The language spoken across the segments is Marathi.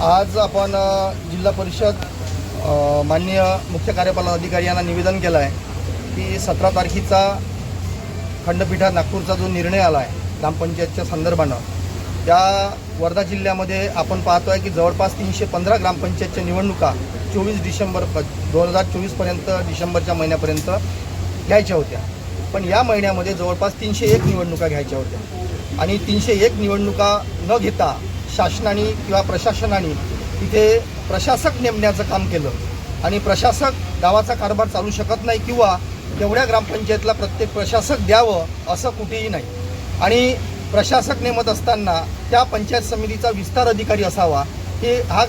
आज आपण जिल्हा परिषद माननीय मुख्य कार्यपालन अधिकारी यांना निवेदन केलं आहे की सतरा तारखेचा खंडपीठात नागपूरचा जो निर्णय आला आहे ग्रामपंचायतच्या संदर्भानं त्या वर्धा जिल्ह्यामध्ये आपण पाहतो आहे की जवळपास तीनशे पंधरा ग्रामपंचायतच्या निवडणुका चोवीस डिसेंबर प दोन हजार चोवीसपर्यंत डिसेंबरच्या महिन्यापर्यंत घ्यायच्या होत्या. पण या महिन्यामध्ये जवळपास तीनशे एक निवडणुका घ्यायच्या होत्या. आणि तीनशे एक निवडणुका न घेता शासनाने किंवा प्रशासनाने तिथे प्रशासक नेमण्याचं काम केलं. आणि प्रशासक गावाचा कारभार चालू शकत नाही किंवा तेवढ्या ग्रामपंचायतला प्रत्येक प्रशासक द्यावं असं कुठेही नाही. आणि प्रशासक नेमत असताना त्या पंचायत समितीचा विस्तार अधिकारी असावा हे हा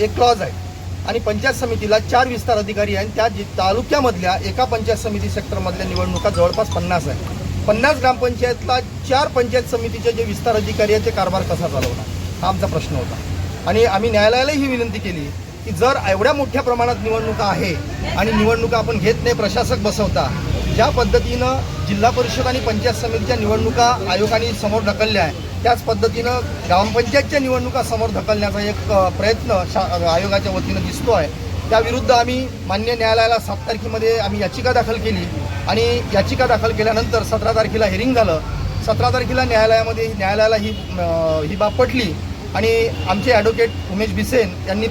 एक क्लॉज आहे. आणि पंचायत समितीला चार विस्तार अधिकारी आहे आणि त्या जि तालुक्यामधल्या एका पंचायत समिती सेक्टरमधल्या निवडणुका जवळपास पन्नास आहे पन्नास ग्रामपंचायतला चार पंचायत समितीचे जे विस्तार अधिकारी आहेत ते कारभार कसा चालवणार? हा आमचा प्रश्न होता. आणि आम्ही न्यायालयालाही ही विनंती केली की जर एवढ्या मोठ्या प्रमाणात निवडणुका आहे आणि निवडणुका आपण घेत नाही प्रशासक बसवता ज्या पद्धतीनं जिल्हा परिषद आणि पंचायत समितीच्या निवडणुका आयोगाने समोर ढकलल्या आहे त्याच पद्धतीनं ग्रामपंचायतच्या निवडणुका समोर ढकलण्याचा एक प्रयत्न शा आयोगाच्या वतीनं दिसतो आहे. त्याविरुद्ध आम्ही मान्य न्यायालयाला सात तारखेमध्ये आम्ही याचिका दाखल केली आणि याचिका दाखल केल्यानंतर सतरा तारखेला हेरिंग झालं. सतरा तारखेला न्यायालयामध्ये न्यायालयाला ही ही बाब पटली. आणि आमचे ॲडव्होकेट उमेश बिसेन यांनी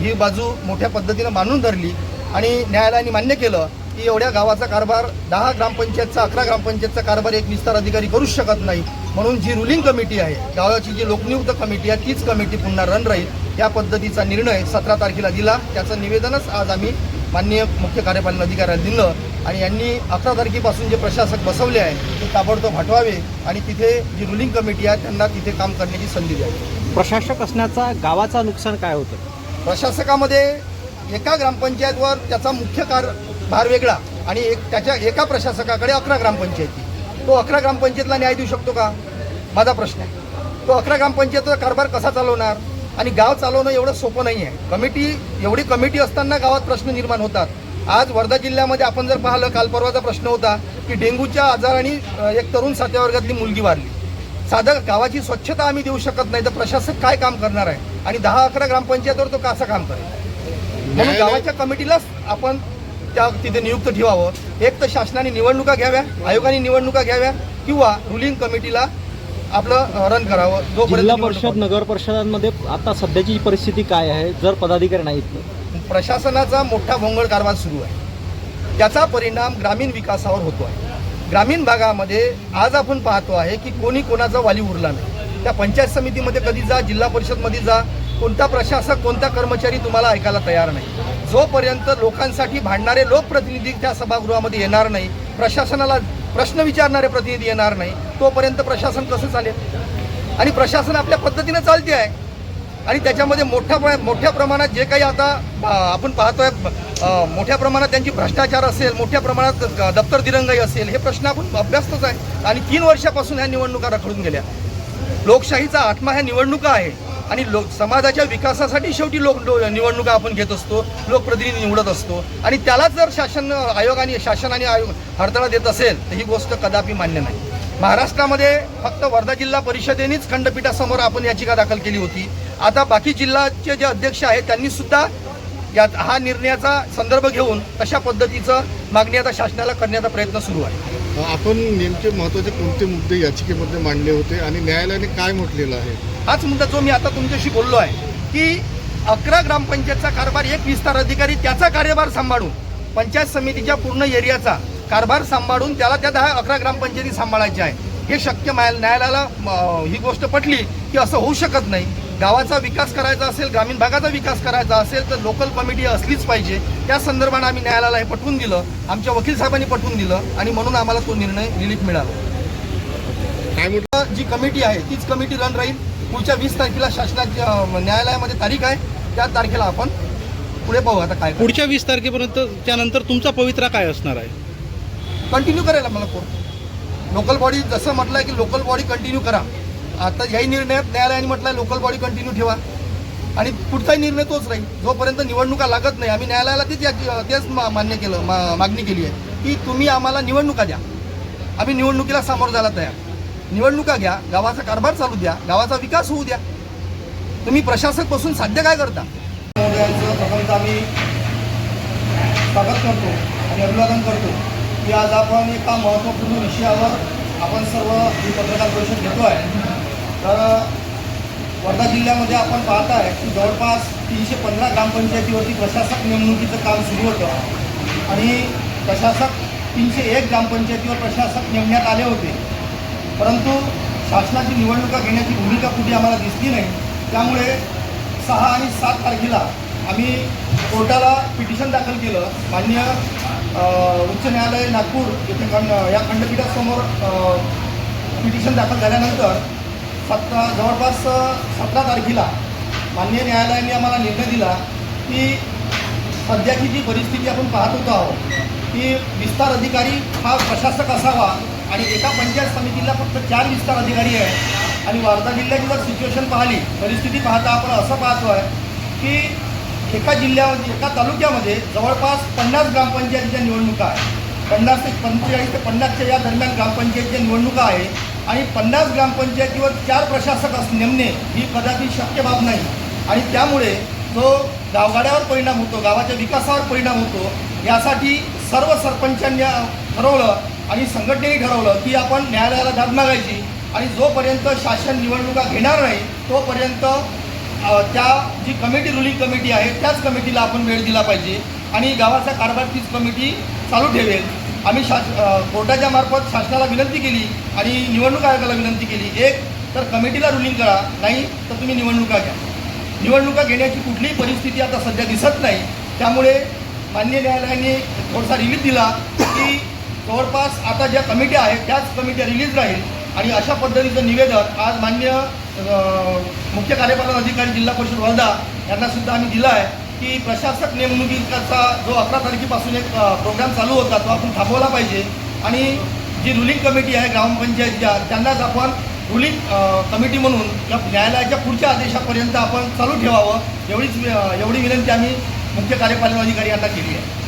ही बाजू मोठ्या पद्धतीनं मानून धरली आणि न्यायालयाने मान्य केलं की एवढ्या गावाचा कारभार दहा ग्रामपंचायतचा अकरा ग्रामपंचायतचा कारभार एक विस्तार अधिकारी करूच शकत नाही. म्हणून जी रुलिंग कमिटी आहे गावाची जी लोकनियुक्त कमिटी आहे तीच कमिटी पुन्हा रन राहील. या पद्धतीचा निर्णय सतरा तारखेला दिला. त्याचं निवेदनच आज आम्ही माननीय मुख्य कार्यपालन अधिकाऱ्याला दिलं आणि यांनी अकरा तारखेपासून जे प्रशासक बसवले आहे ते ताबडतोब हटवावे आणि तिथे जी रुलिंग कमिटी आहे त्यांना तिथे काम करण्याची संधी द्यावी. प्रशासक असण्याचा गावाचा नुकसान काय होतं? प्रशासकामध्ये एका ग्रामपंचायतवर त्याचा मुख्य कार भार वेगळा आणि एक त्याच्या एका प्रशासकाकडे अकरा ग्रामपंचायती. तो अकरा ग्रामपंचायतला न्याय देऊ शकतो का? माझा प्रश्न आहे. तो अकरा ग्रामपंचायतचा कारभार कसा चालवणार? आणि गाव चालवणं एवढं सोपं नाही आहे कमिटी एवढी कमिटी असताना गावात प्रश्न निर्माण होतात. आज वर्धा जिल्ह्यामध्ये आपण जर पाहिलं काल परवाचा प्रश्न होता की डेंग्यूच्या आजाराने एक तरुण सातव्या वर्गातली मुलगी वारली. साधं गावाची स्वच्छता आम्ही देऊ शकत नाही तर प्रशासक काय काम करणार आहे? आणि दहा अकरा ग्रामपंचायतवर तो कसं काम करेल? म्हणून गावाच्या कमिटीलाच आपण त्या तिथे नियुक्त ठेवावं. एक तर शासनाने निवडणुका घ्याव्या आयोगाने निवडणुका घ्याव्या किंवा रुलिंग कमिटीला आपलं रन करावं. जोपर्यंत जिल्हा परिषद नगर परिषदांमध्ये आता सध्याची परिस्थिती काय आहे जर पदाधिकारी नाहीत तर? प्रशासनाचा मोठा भोंगळ कारभार सुरू आहे. त्याचा परिणाम ग्रामीण विकासावर होतो आहे. ग्रामीण भागामध्ये आज आपण पाहतो आहे की कोणी कोणाचा वाली उरला नाही. त्या पंचायत समितीमध्ये कधी जा जिल्हा परिषदमध्ये जा कोणता प्रशासक कोणता कर्मचारी तुम्हाला ऐकायला तयार नाही. जोपर्यंत लोकांसाठी भांडणारे लोकप्रतिनिधी त्या सभागृहामध्ये येणार नाही प्रशासनाला प्रश्न विचारणारे प्रतिनिधी येणार नाही. तोपर्यंत प्रशासन कसं चालेल? आणि प्रशासन आपल्या पद्धतीनं चालते आहे. आणि त्याच्यामध्ये मोठ्या प्र- मोठ्या प्रमाणात जे काही आता आपण पाहतोय मोठ्या प्रमाणात त्यांची भ्रष्टाचार असेल मोठ्या प्रमाणात दप्तर दिरंगाई असेल हे प्रश्न आपण अभ्यासतच आहे. आणि तीन वर्षापासून ह्या निवडणुका रखडून गेल्या. लोकशाहीचा आत्मा ह्या निवडणुका आहे. आणि लोक समाजाच्या विकासासाठी शेवटी लोक लो- निवडणुका आपण घेत असतो लोकप्रतिनिधी निवडत असतो. आणि त्यालाच जर शासन आयोगाने शासनाने आयोग हरतळा देत असेल तर ही गोष्ट कदापि मान्य नाही. महाराष्ट्रामध्ये फक्त वर्धा जिल्हा परिषदेनेच खंडपीठासमोर आपण याचिका दाखल केली होती. आता बाकी जिल्ह्याचे जे अध्यक्ष आहेत त्यांनी सुद्धा यात हा निर्णयाचा संदर्भ घेऊन तशा पद्धतीचं मागणी आता शासनाला करण्याचा प्रयत्न सुरू आहे. आपण नेमके महत्त्वाचे कोणते मुद्दे याचिकेमध्ये मांडले होते आणि न्यायालयाने काय म्हटलेलं आहे? हाच मुद्दा जो मी आता तुमच्याशी बोललो आहे की अकरा ग्रामपंचायतचा कारभार एक विस्तार अधिकारी त्याचा कार्यभार सांभाळून पंचायत समितीच्या पूर्ण एरियाचा कारभार सांभाळून त्याला त्या दहा अकरा ग्रामपंचायती सांभाळायची आहे. हे शक्य न्यायालयाला ही गोष्ट पटली की असं होऊ शकत नाही. गावाचा विकास करायचा असेल ग्रामीण भागाचा विकास करायचा असेल तर लोकल कमिटी असलीच पाहिजे. त्या संदर्भानं आम्ही न्यायालयाला हे पटवून दिलं आमच्या वकील साहेबांनी पटवून दिलं आणि म्हणून आम्हाला तो निर्णय रिलीफ मिळाला. काय म्हटलं? जी कमिटी आहे तीच कमिटी रन राहील. पुढच्या वीस तारखेला शासनाच्या न्यायालयामध्ये तारीख आहे त्या तारखेला आपण पुढे पाहू आता काय पुढच्या वीस तारखेपर्यंत त्यानंतर तुमचा पवित्रा काय असणार आहे? कंटिन्यू करायला मला कोर्ट लोकल बॉडी जसं म्हटलं की लोकल बॉडी कंटिन्यू करा. आता याही निर्णयात न्यायालयाने म्हटलं लोकल बॉडी कंटिन्यू ठेवा. आणि पुढचाही निर्णय तोच राहील. जोपर्यंत निवडणुका लागत नाही आम्ही न्यायालयाला तेच तेच मान्य केलं मा- मागणी केली आहे की तुम्ही आम्हाला निवडणुका द्या. आम्ही निवडणुकीला सामोरं जायला तयार. निवडणुका घ्या गावाचा कारभार चालू द्या गावाचा विकास होऊ द्या. तुम्ही प्रशासक बसून साध्य काय करता? प्रथमतः आम्ही स्वागत करतो आणि अभिवादन करतो की आज आपण एका महत्त्वपूर्ण विषयावर आपण सर्व ही पत्रकार परिषद घेतो आहे तर वर्धा जिल्ह्यामध्ये आपण पाहताय की जवळपास तीनशे पंधरा ग्रामपंचायतीवरती प्रशासक नेमणुकीचं काम सुरू होतं. आणि प्रशासक तीनशे एक ग्रामपंचायतीवर प्रशासक नेमण्यात आले होते. परंतु शासनाची निवडणुका घेण्याची भूमिका कुठे आम्हाला दिसली नाही. त्यामुळे सहा आणि सात तारखेला आम्ही कोर्टाला पिटिशन दाखल केलं. मान्य उच्च न्यायालय नागपूर येथे खंड या खंडपीठासमोर पिटिशन दाखल झाल्यानंतर सत्ता जवळपास सतरा तारखेला मान्य न्यायालयाने आम्हाला निर्णय दिला की सध्याची जी परिस्थिती आपण पाहत होतो आहोत की विस्तार अधिकारी हा प्रशासक असावा आणि एका पंचायत समितीला फक्त चार विस्तार अधिकारी आहेत. आणि वर्धा जिल्ह्याची जर सिच्युएशन पाहिली परिस्थिती पाहता आपण असं पाहतो आहे की एका जिल्ह्यामध्ये एका तालुक्यामध्ये जवळपास पन्नास ग्रामपंचायतीच्या निवडणुका आहेत. पन्नास ते पंचेचाळीस ते पन्नासच्या या दरम्यान ग्रामपंचायतीच्या निवडणुका आहे आणि पन्नास ग्रामपंचायतीवर चार प्रशासक अस नेमणे ही कदाचित शक्य बाब नाही. आणि त्यामुळे तो गावगाड्यावर परिणाम होतो गावाच्या विकासावर परिणाम होतो यासाठी सर्व सरपंचांनी ठरवलं आणि संघटनेने ठरवलं की आपण न्यायालयाला दाद मागायची आणि जोपर्यंत शासन निवडणुका घेणार नाही तोपर्यंत त्या जी कमिटी रुलिंग कमिटी आहे त्याच कमिटीला आपण वेळ दिला पाहिजे आणि गावाचा कारभार तीच कमिटी चालू ठेवेल. आम्ही शास कोर्टाच्या मार्फत शासनाला विनंती केली आणि निवडणूक आयोगाला विनंती केली. एक तर कमिटीला रुलिंग करा. नाही तर तुम्ही निवडणुका घ्या. निवडणुका घेण्याची कुठलीही परिस्थिती आता सध्या दिसत नाही. त्यामुळे मान्य न्यायालयाने थोडासा रिलीज दिला की जवळपास आता ज्या कमिट्या आहेत त्याच कमिट्या रिलीज राहील. आणि अशा पद्धतीचं निवेदन आज मान्य मुख्य कार्यपालन अधिकारी जिल्हा परिषद वर्धा यांना सुद्धा आम्ही दिलं आहे. की प्रशासक नेमणुकीचा जो अकरा तारखेपासून एक प्रोग्राम चालू होता तो आपण थांबवला पाहिजे. आणि जी रुलिंग कमिटी आहे ग्रामपंचायतच्या त्यांनाच आपण रुलिंग कमिटी म्हणून या न्यायालयाच्या पुढच्या आदेशापर्यंत आपण चालू ठेवावं एवढीच एवढी विनंती आम्ही मुख्य कार्यपालन अधिकारी यांना केली आहे.